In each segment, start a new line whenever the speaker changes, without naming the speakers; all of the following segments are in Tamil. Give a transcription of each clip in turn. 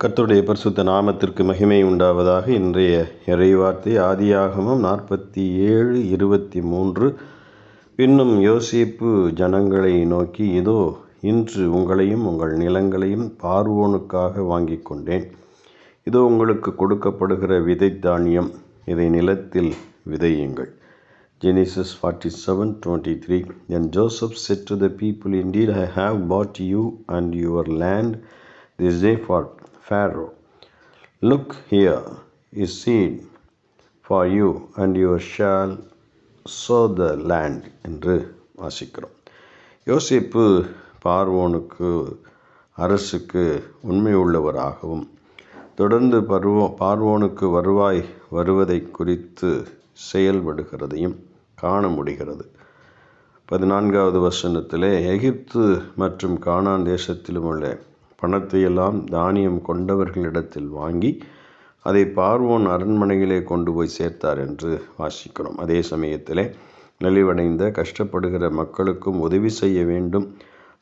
கர்த்தருடைய பரிசுத்த நாமத்திற்கு மகிமை உண்டாவதாக இன்றைய இறைவார்த்தை ஆதியாகமம் நாற்பத்தி ஏழு இருபத்தி மூன்று பின்னும் யோசிப்பு ஜனங்களை நோக்கி இதோ இன்று உங்களையும் உங்கள் நிலங்களையும் பார்வோனுக்காக வாங்கி கொண்டேன். இதோ உங்களுக்கு கொடுக்கப்படுகிற விதை தானியம். இதை நிலத்தில் விதையுங்கள். Genesis 47 23 Then Joseph said to the people, Indeed, I have bought you and your land. This day for Pharaoh. Look, here is seed for you, and you shall sow the land. என்று வாசிக்கிறோம் யோசிப்பு பார்வோனுக்கு அரசுக்கு உண்மை உள்ளவராகவும் தொடர்ந்து பருவோ பார்வோனுக்கு வருவாய் வருவதை குறித்து செயல்படுகிறதையும் காண முடிகிறது பதினான்காவது வசனத்திலே எகிப்து மற்றும் கானான் தேசத்திலும் உள்ள பணத்தை எல்லாம் தானியம் கொண்டவர்களிடத்தில் வாங்கி அதை பார்வோன் அரண்மனையிலே கொண்டு போய் சேர்த்தார் என்று வாசிக்கிறோம். அதே சமயத்திலே நலிவடைந்த கஷ்டப்படுகிற மக்களுக்கும் உதவி செய்ய வேண்டும்.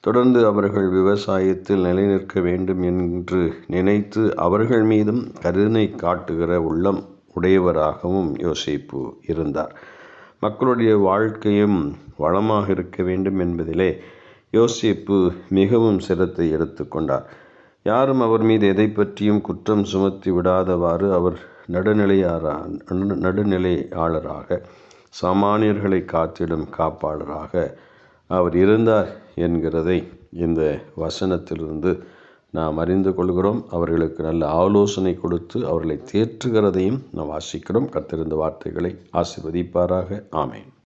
தொடர்ந்து அவர்கள் விவசாயத்தில் நிலைநிற்க வேண்டும் என்று நினைத்து அவர்கள் மீதும் கருணை காட்டுகிற உள்ளம் உடையவராகவும் யோசிப்பு இருந்தார். மக்களுடைய வாழ்க்கையும் வளமாக இருக்க வேண்டும் என்பதிலே யோசிப்பு மிகவும் சிரத்தை எடுத்துக்கொண்டார் யாரும் அவர் மீது எதை பற்றியும் குற்றம் சுமத்தி விடாதவாறு அவர் நடுநிலையாரா நடுநிலையாளராக சாமானியர்களை காத்திடும் காப்பாளராக அவர் இருந்தார் என்கிறதை இந்த வசனத்திலிருந்து நாம் அறிந்து கொள்கிறோம். அவர்களுக்கு நல்ல ஆலோசனை கொடுத்து அவர்களை தேற்றுகிறதையும் நாம் வாசிக்கிறோம். கத்திருந்த வார்த்தைகளை ஆசிர்வதிப்பாராக. ஆமேன்.